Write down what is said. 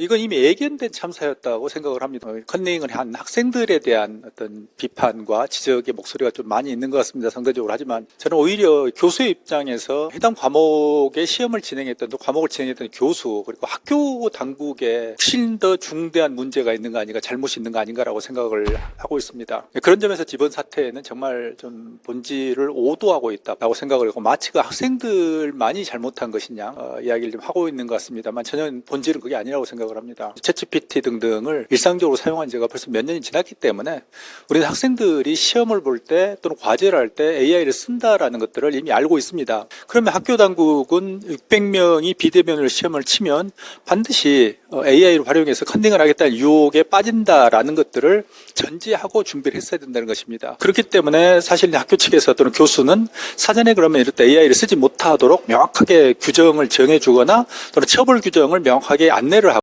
이건 이미 예견된 참사였다고 생각을 합니다. 어, 컨닝을 한 학생들에 대한 어떤 비판과 지적의 목소리가 좀 많이 있는 것 같습니다. 상대적으로 하지만 저는 오히려 교수의 입장에서 해당 과목의 시험을 진행했던 또 과목을 진행했던 교수 그리고 학교 당국에 훨씬 더 중대한 문제가 있는 거 아닌가 잘못이 있는 거 아닌가라고 생각을 하고 있습니다. 그런 점에서 이번 사태에는 정말 좀 본질을 오도하고 있다고 생각을 하고 마치 그 학생들만이 잘못한 것이냐 어, 이야기를 좀 하고 있는 것 같습니다만 전혀 본질은 그게 아니라고 생각을 합니다. 챗GPT 등등을 일상적으로 사용한 지가 벌써 몇 년이 지났기 때문에 우리는 학생들이 시험을 볼 때 또는 과제를 할 때 AI를 쓴다라는 것들을 이미 알고 있습니다. 그러면 학교 당국은 600명이 비대면으로 시험을 치면 반드시 AI를 활용해서 컨닝을 하겠다는 유혹에 빠진다라는 것들을 전제하고 준비를 했어야 된다는 것입니다. 그렇기 때문에 사실 학교 측에서 또는 교수는 사전에 그러면 이럴 때 AI를 쓰지 못하도록 명확하게 규정을 정해주거나 또는 처벌 규정을 명확하게 안내를 하고